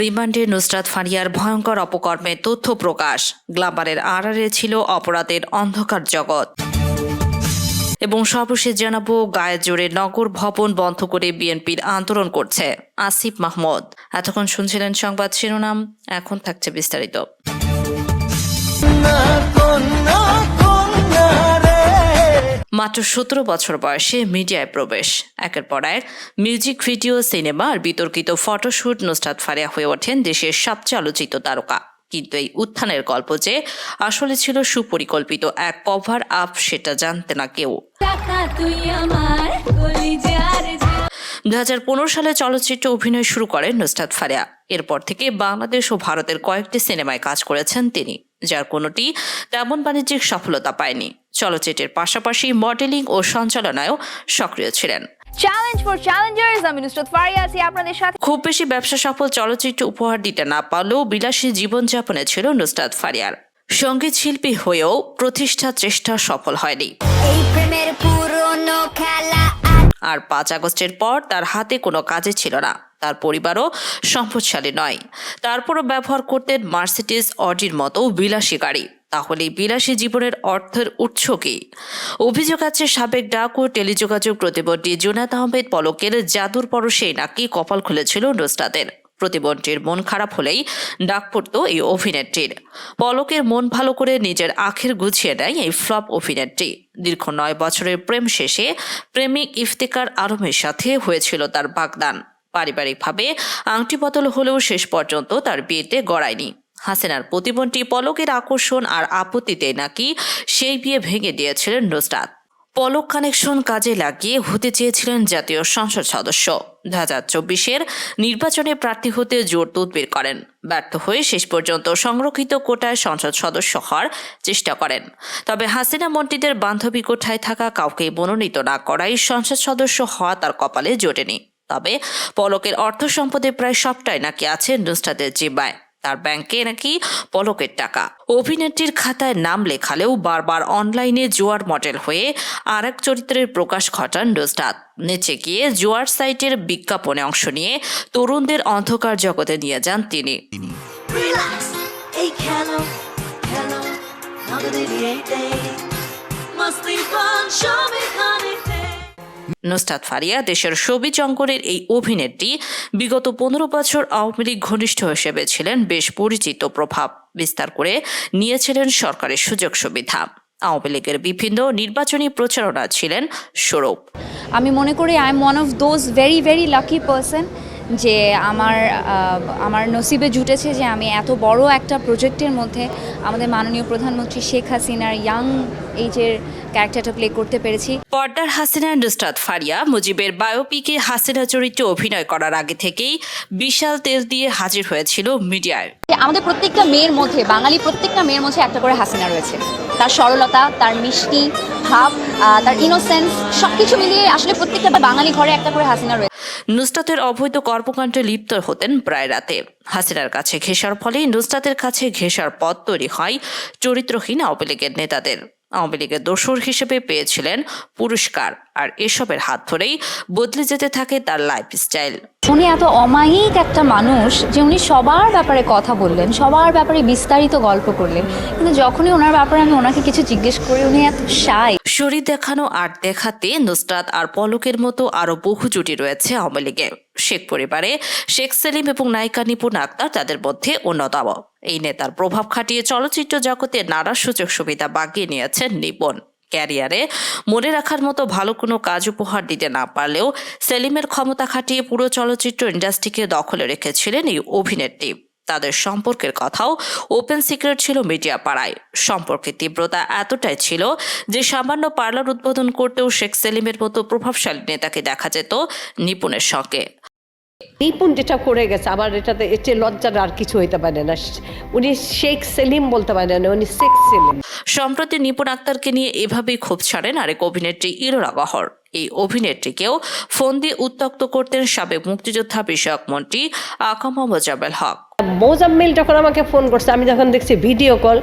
রিমান্ডে নুসরাত ফারিয়ার ভয়ঙ্কর অপকর্মে তথ্য প্রকাশ। গ্লাবারের আড়ারে ছিল অপরাধের অন্ধকার জগৎ। এবং সর্বশেষ জানাব গায়ের জোরে নগর ভবন বন্ধ করে বিএনপির আন্দোলন করছে আসিফ মাহমুদ। এতক্ষণ শুনছিলেন সংবাদ শিরোনাম, এখন থাকছে বিস্তারিত। মাত্র সতেরো বছর বয়সে মিডিয়ায় প্রবেশ। একের পর এক মিউজিক ভিডিও সিনেমা আর বিতর্কিত ফটোশুট নুসরাত ফারিয়া হয়ে ওঠেন দেশের সবচেয়ে আলোচিত তারকা। কিন্তু এই উত্থানের গল্প যে আসলে ছিল সুপরিকল্পিত এক কভার আপ সেটা জানতে না কেউ। দু হাজার পনেরো সালে চলচ্চিত্রে অভিনয় শুরু করেন নুসরাত ফারিয়া। এরপর থেকে বাংলাদেশ ও ভারতের কয়েকটি সিনেমায় কাজ করেছেন তিনি। যার কোনোটি তেমন বাণিজ্যিক সফলতা পায়নি। চলচ্চিত্রের পাশাপাশি মডেলিং ও সঞ্চালনায়ও সক্রিয় ছিলেন। চ্যালেঞ্জ ফর চ্যালেঞ্জার্স আমি নুসরত ফারিয়া আছি আপনাদের সাথে। খুব বেশি ব্যবসা সফল চলচ্চিত্র উপহার দিতে না পারলেও বিলাসী জীবনযাপনে ছিল নুসরাত ফারিয়ার। সংগীত শিল্পী হয়েও প্রতিষ্ঠার চেষ্টা সফল হয়নি। আর পাঁচ আগস্টের পর তার হাতে কোনো কাজে ছিল না। তার পরিবারও সম্পদশালী নয়। তারপরও ব্যবহার করতেন মার্সিডিস অডির মতো বিলাসী গাড়ি। তাহলে বিলাসী জীবনের অর্থের উৎস কি? অভিযোগ আছে, সাবেক ডাক ও টেলিযোগাযোগ প্রতিমন্ত্রী জুনাত আহমেদ পলকের জাদুর পরশেই নাকি কপাল খুলেছিল নুসরাতের। প্রতিমন্ত্রীর মন খারাপ হলেই ডাক পড়তো এই অভিনেত্রীর। পলকের মন ভালো করে নিজের আখের গুছিয়ে নেয় এই ফ্লপ অভিনেত্রী। দীর্ঘ নয় বছরের প্রেম শেষে প্রেমিক ইফতেকার আলমের সাথে হয়েছিল তার বাগদান। পারিবারিকভাবে আংটি বদল হলেও শেষ পর্যন্ত তার বিয়েতে গড়ায়নি। হাসিনার প্রতিবন্ধী পলকের আকর্ষণ আর আপত্তিতে নাকি সেই বিয়ে ভেঙে দিয়েছিলেন নুসরাত। পলক কানেকশন কাজে লাগিয়ে হতে চেয়েছিলেন জাতীয় সংসদ সদস্য। দু হাজার চব্বিশের নির্বাচনে প্রার্থী হতে জোর তদবির করেন। ব্যর্থ হয়ে শেষ পর্যন্ত সংরক্ষিত কোটায় সংসদ সদস্য হওয়ার চেষ্টা করেন। তবে হাসিনা মন্ত্রীদের বান্ধবী কোঠায় থাকা কাউকে মনোনীত না করায় সংসদ সদস্য হওয়া তার কপালে জোটেনি। তবে পলকের অর্থ সম্পদে প্রায় সবটাই নাকি আছে নুসরাতের জিম্মায়। তার ব্যাংকে নাকি পলকের টাকা। অভিনেত্রীর খাতায় নাম লেখালেও বারবার অনলাইনে জোয়ার মডেল হয়ে আর এক চরিত্রের প্রকাশ ঘটান নুসরাত। নেচে গিয়ে জোয়ার সাইটের বিজ্ঞাপনে অংশ নিয়ে তরুণদের অন্ধকার জগতে নিয়ে যান তিনি। Relax, এই খেলো খেলো নগদে দিয়েতে নুসরাত ফারিয়া দেশের সবিজ অঙ্কনের এই অভিনেত্রী বিগত পনেরো বছর আওয়ামী লীগ ঘনিষ্ঠ হিসেবে ছিলেন বেশ পরিচিত প্রভাব বিস্তার করে নিয়েছিলেন সরকারের সুযোগ সুবিধা। আওয়ামী লীগের বিভিন্ন নির্বাচনী প্রচারণা ছিলেন স্বরূপ আমি মনে করি I am one of those very very lucky person যে আমার আমার নসিবে জুটেছে যে আমি এত বড় একটা প্রজেক্টের মধ্যে আমাদের মাননীয় প্রধানমন্ত্রী শেখ হাসিনার ইয়াং এইজের ক্যারেক্টারটা প্লে করতে পেরেছি। পর্দার হাসিনা নুসরাত ফারিয়া মুজিবের বায়োপিকে হাসিনা চরিত্রে অভিনয় করার আগে থেকেই বিশাল তেল দিয়ে হাজির হয়েছিল মিডিয়ায়। আমাদের প্রত্যেকটা মেয়ের মধ্যে বাঙালি প্রত্যেকটা মেয়ের মধ্যে একটা করে হাসিনা রয়েছে। তার সরলতা, তার মিষ্টি ভাব তার ইনোসেন্স সব কিছু মিলিয়ে আসলে প্রত্যেকটা বাঙালি ঘরে একটা করে হাসিনা রয়েছে নুসরাতের অবৈধ কর্মকাণ্ডে লিপ্ত হতেন প্রায় রাতে। হাসিনার কাছে ঘেঁষার ফলে নুসরাতের কাছে ঘেঁষার পথ তৈরি হয় চরিত্রহীন আওয়ামী লীগের নেতাদের। আওয়ামী লীগের দোসর হিসেবে পেয়েছিলেন পুরস্কার। আর এসবের হাত ধরেই বদলে যেতে থাকে তার লাইফস্টাইল উনি এত অমায়িক একটা মানুষ যে উনি সবার ব্যাপারে কথা বললেন সবার ব্যাপারে বিস্তারিত গল্প করলেন। কিন্তু যখনই ওনার ব্যাপারে আমি ওনাকে কিছু জিজ্ঞেস করি উনি এত সাই শরীর দেখানো আর দেখাতে নুসরাত আর পলকের মতো আরও বহু জুটি রয়েছে আওয়ামী লীগে। শেখ পরিবারে শেখ সেলিম এবং নায়িকা নিপুণ আক্তার তাদের মধ্যে অন্যতম। এই নেতার প্রভাব খাটিয়ে চলচ্চিত্র জগতে নানা সুযোগ সুবিধা বাগিয়ে নিয়েছেন নিপুণ। ক্যারিয়ারে মনে রাখার মতো ভালো কোনো কাজ উপহার দিতে না পারলেও সেলিমের ক্ষমতা খাটিয়ে পুরো চলচ্চিত্র ইন্ডাস্ট্রিকে দখলে রেখেছিলেন এই অভিনেত্রী। তাদের সম্পর্কের কথাও ওপেন সিক্রেট ছিল মিডিয়া পাড়ায়। সম্পর্কের তীব্রতা এতটাই ছিল যে সামান্য পার্লার উদ্বোধন করতেও শেখ সেলিমের মতো প্রভাবশালী নেতাকে দেখা যেত নিপুণের সঙ্গে। নিপুণ যেটা করে গেছে আবার এটাতে এর চেয়ে লজ্জার আর কিছু হইতে পারে না। উনি শেখ সেলিম বলতে পারে না উনি শেখ সেলিম। সম্প্রতি নিপুণ আক্তারকে নিয়ে এভাবেই ক্ষোভ ছাড়েন আরেক অভিনেত্রী ইলোরা গহর এই অভিনেত্রীকেও ফোন দিয়ে উত্তক্ত করতেন সাবেক মুক্তিযোদ্ধা বিষয়ক মন্ত্রী আকাম মোজাবেল হক। মোজাম্মিল যখন আমাকে ফোন করছে আমি যখন দেখছি ভিডিও কল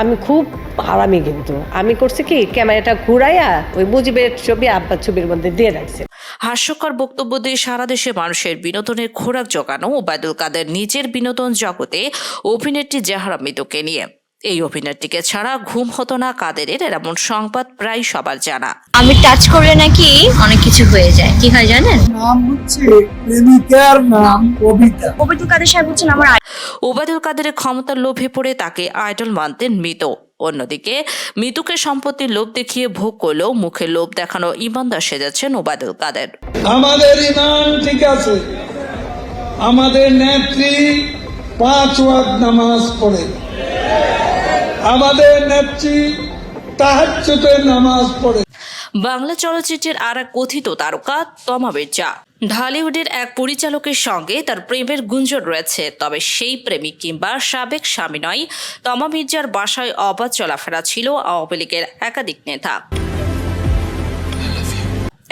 আমি খুব হারামি কিন্তু। আমি করছি কি ক্যামেরাটা ঘুরাইয়া ওই মুজিবের ছবি আব্বার ছবির মধ্যে দিয়ে রাখছি। হাস্যকর বক্তব্য দিয়ে সারা দেশে মানুষের বিনোদনের খোরাক জোগানো ওবায়দুল কাদের নিজের বিনোদন জগতে অভিনেত্রী জাহারা মৃতকে নিয়ে। এই অভিনেত্রীকে ছাড়া ঘুম হতো না কাদেরের এমন সংবাদ প্রায় সবার জানা। আমি টাচ করলে নাকি অনেক কিছু হয়ে যায়। কি হয় জানেন? নাম হচ্ছে প্রেমিকার নাম কবিতা। ওবায়দুল কাদের সাহেব হচ্ছেন আমার ওবায়দুল কাদেরের ক্ষমতার লোভে পড়ে তাকে আইডল মানতেন মৃত। অন্যদিকে মৃতুকে সম্পত্তির লোভ দেখিয়ে ভোগ করলেও মুখে লোভ দেখানো ইমানদার সেজেছেন ওবায়দুল কাদের। আমাদের ইমান ঠিক আছে। আমাদের নেত্রী পাঁচ ওয়াক্ত নামাজ পড়ে। আমাদের নেত্রী তাহাজ্জুদের নামাজ পড়ে। বাংলা চলচ্চিত্রের আর এক কথিত তারকা তমা ঢালিউডের এক পরিচালকের সঙ্গে তার প্রেমের গুঞ্জন রয়েছে, তবে সেই প্রেমিক কিংবা সাবেক স্বামী নয়, তমা মির্জার বাসায় অবাধ চলাফেরা ছিল আওয়ামী লীগের একাধিক নেতা।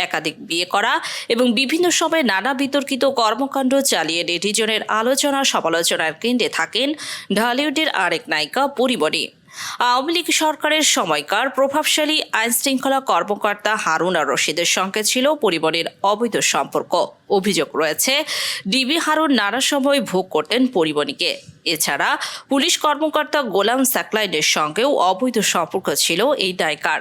একাধিক বিয়ে করা এবং বিভিন্ন সময়ে নানা বিতর্কিত কর্মকাণ্ড চালিয়ে নেটিজনের আলোচনা সমালোচনার কেন্দ্রে থাকেন ঢালিউডের আরেক নায়িকা পরিমণি। আওয়ামী লীগ সরকারের সময়কার প্রভাবশালী আইনশৃঙ্খলা কর্মকর্তা হারুন আর রশিদের সঙ্গে ছিল পরিমণির অবৈধ সম্পর্ক। অভিযোগ রয়েছে, ডিবি হারুন নানা সময় ভোগ করতেন পরিমণিকে এছাড়া পুলিশ কর্মকর্তা গোলাম সাকলাইনের সঙ্গেও অবৈধ সম্পর্ক ছিল এই নায়িকার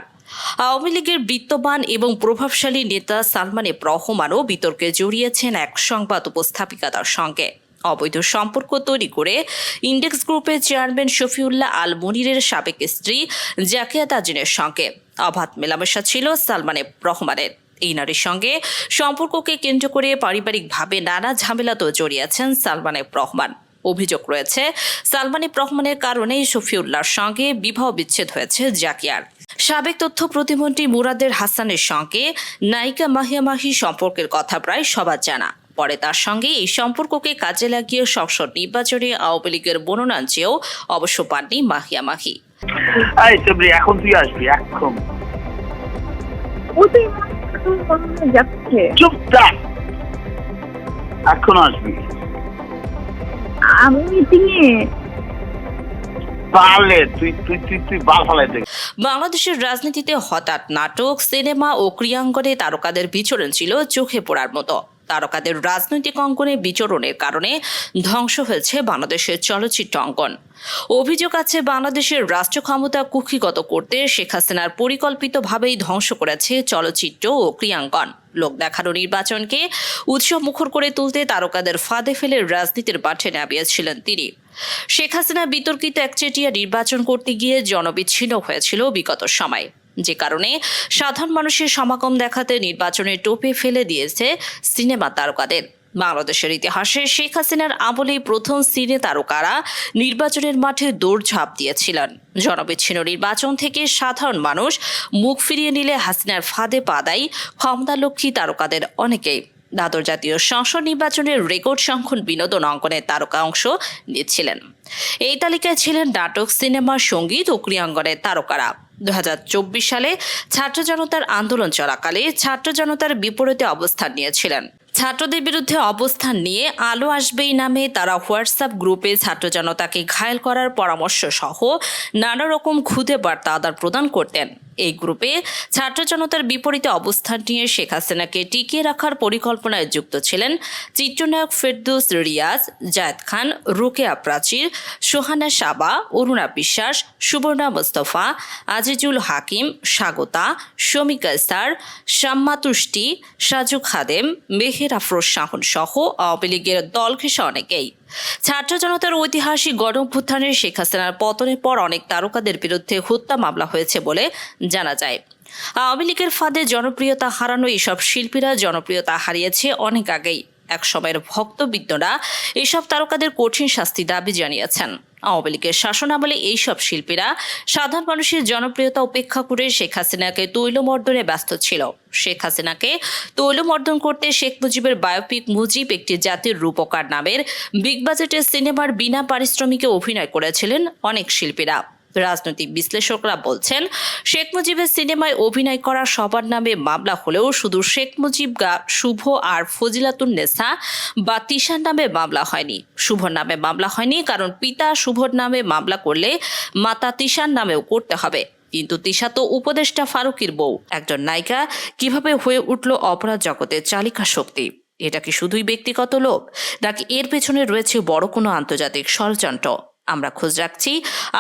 আওয়ামী লীগের বিত্তবান এবং প্রভাবশালী নেতা সালমান এফ রহমানও বিতর্কে জড়িয়েছেন এক সংবাদ উপস্থাপিকাতার সঙ্গে। অবৈধ সম্পর্ক তৈরি করে ইন্ডেক্স গ্রুপের চেয়ারম্যান শফিউল্লাহ আল মনিরের সাবেক স্ত্রী জাকিয়া তাজিনের সঙ্গে। অবাধ মেলামেশা ছিল সালমান রহমানের। এই নারীর সঙ্গে সম্পর্ককে কেন্দ্র করে পারিবারিকভাবে নানা ঝামেলাতেও জড়িয়েছেন সালমান রহমান। অভিযোগ রয়েছে, সালমান রহমানের কারণেই শফিউল্লাহর সঙ্গে বিবাহ বিচ্ছেদ হয়েছে জাকিয়ার। সাবেক তথ্য প্রতিমন্ত্রী মুরাদের হাসানের সঙ্গে নায়িকা মাহিয়া মাহি সম্পর্কের কথা প্রায় সবার জানা। পরে তার সঙ্গে এই সম্পর্ককে কাজে লাগিয়ে সংসদ নির্বাচনে আওয়ামী লীগের মনোনয়ন চেয়েও অবশ্য পাননি মাহিয়া মাহি। এখন তুই আসবি এখন। এখন আসবি। আমি বাংলাদেশের রাজনীতিতে হঠাৎ নাটক সিনেমা ও ক্রিয়াঙ্গনে তারকাদের বিচরণ ছিল চোখে পড়ার মতো। তারকাদের রাজনৈতিক অঙ্গনে বিচরণের কারণে ধ্বংস হয়েছে বাংলাদেশের চলচ্চিত্র অঙ্গন। অভিযোগ আছে, বাংলাদেশের রাষ্ট্র ক্ষমতা কুক্ষিগত করতে শেখ হাসিনার পরিকল্পিতভাবেই ধ্বংস করেছে চলচ্চিত্র ও ক্রিয়াঙ্গন। লোক দেখানো নির্বাচনকে উৎসব মুখর করে তুলতে তারকাদের ফাঁদে ফেলে রাজনীতির মাঠে নামিয়েছিলেন তিনি। শেখ হাসিনা বিতর্কিত একচেটিয়া নির্বাচন করতে গিয়ে জনবিচ্ছিন্ন হয়েছিল বিগত সময়। যে কারণে সাধারণ মানুষের সমাগম দেখাতে নির্বাচনের টোপে ফেলে দিয়েছে সিনেমা তারকাদের। বাংলাদেশের ইতিহাসে শেখ হাসিনার আমলে প্রথম সিনে তারকারা নির্বাচনের মাঠে দৌড়ঝাঁপ দিয়েছিলেন। জনবিচ্ছিন্ন নির্বাচন থেকে সাধারণ মানুষ মুখ ফিরিয়ে নিলে হাসিনার ফাঁদে পা দেয় ক্ষমতালক্ষ্মী তারকাদের অনেকেই। দ্বাদশ জাতীয় সংসদ নির্বাচনের রেকর্ড সংখ্যক বিনোদন অঙ্কনের তারকা অংশ নিচ্ছিলেন এই তালিকায় ছিলেন নাটক, সিনেমা, সংগীত ও ক্রিয়াঙ্গনের তারকারা। দু হাজার চব্বিশ সালে ছাত্র জনতার আন্দোলন চলাকালে ছাত্র জনতার বিপরীতে অবস্থান নিয়েছিলেন। ছাত্রদের বিরুদ্ধে অবস্থান নিয়ে আলো আসবেই নামে তারা হোয়াটসঅ্যাপ গ্রুপে ছাত্র জনতাকে ঘায়েল করার পরামর্শ সহ নানা রকম খুদে বার্তা আদান প্রদান করতেন। এই গ্রুপে ছাত্র জনতার বিপরীতে অবস্থান নিয়ে শেখ হাসিনাকে টিকিয়ে রাখার পরিকল্পনায় যুক্ত ছিলেন চিত্রনায়ক ফেরদৌস রিয়াজ, জায়দ খান, রোকেয়া প্রাচীর, সোহানা সাবা, অরুণা বিশ্বাস, সুবর্ণা মোস্তফা, আজিজুল হাকিম, স্বাগতা শমিকা স্যার শাম্মা তুষ্টি, সাজু খাদেম, মেহের আফরোজ শাহন সহ আওয়ামী লীগের দল ঘেঁষে অনেকেই। ছাত্র জনতার ঐতিহাসিক গণভ্যুত্থানের শেখ হাসিনার পতনের পর অনেক তারকাদের বিরুদ্ধে হত্যা মামলা হয়েছে বলে জানা যায়। আওয়ামী লীগের ফাঁদে জনপ্রিয়তা হারানো এইসব শিল্পীরা জনপ্রিয়তা হারিয়েছে অনেক আগেই। এক সময়ের ভক্তবিদ্যরা এসব তারকাদের কঠিন শাস্তি দাবি জানিয়েছেন। আওয়ামী লীগের শাসনামলে এইসব শিল্পীরা সাধারণ মানুষের জনপ্রিয়তা উপেক্ষা করে শেখ হাসিনাকে তৈলমর্দনে ব্যস্ত ছিল। শেখ হাসিনাকে তৈলমর্দন করতে শেখ মুজিবের বায়োপিক মুজিব একটি জাতির রূপকার নামের বিগ বাজেটের সিনেমার বিনা পারিশ্রমিকে অভিনয় করেছিলেন অনেক শিল্পীরা। রাজনৈতিক বিশ্লেষকরা বলছেন, শেখ মুজিবের সিনেমায় অভিনয় করা সবার নামে মামলা হলেও শুধু শেখ মুজিব গা, শুভ আর ফজিলাতুন নেসা বা তিশার নামে মামলা হয়নি। শুভর নামে মামলা হয়নি, কারণ পিতা শুভর নামে মামলা করলে মাতা তিশার নামেও করতে হবে। কিন্তু তিশা তো উপদেষ্টা ফারুকির বউ। একজন নায়িকা কীভাবে হয়ে উঠল অপরাধ জগতের চালিকা শক্তি? এটা কি শুধুই ব্যক্তিগত লোভ নাকি এর পেছনে রয়েছে বড় কোনো আন্তর্জাতিক ষড়যন্ত্র? আমরা খোঁজ রাখছি।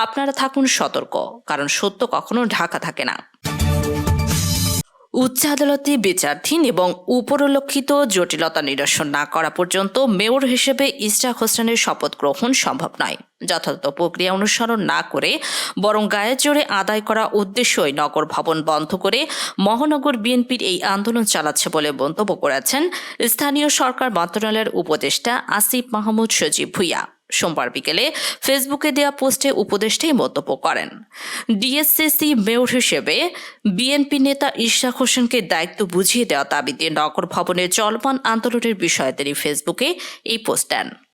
আপনারা থাকুন সতর্ক, কারণ সত্য কখনো ঢাকা থাকে না। উচ্চ আদালতে বিচারধীন এবং উপরোল্লিখিত জটিলতা নিরসন না করা পর্যন্ত মেয়র হিসেবে ইস্টাক হোসেনের শপথ গ্রহণ সম্ভব নয়। যথাযথ প্রক্রিয়া অনুসরণ না করে, বরং গায়ের জোরে আদায় করা উদ্দেশ্যই নগর ভবন বন্ধ করে মহানগর বিএনপির এই আন্দোলন চালাচ্ছে বলে মন্তব্য করেছেন স্থানীয় সরকার মন্ত্রণালয়ের উপদেষ্টা আসিফ মাহমুদ সজীব ভুইয়া। সোমবার বিকেলে ফেসবুকে দেওয়া পোস্টে উপদেষ্টাই মন্তব্য করেন। ডিএসসিসি মেয়র হিসেবে বিএনপি নেতা ইশাক হোসেনকে দায়িত্ব বুঝিয়ে দেওয়া দাবিতে নগর ভবনের চলমান আন্দোলনের বিষয়ে তিনি ফেসবুকে এই পোস্ট দেন।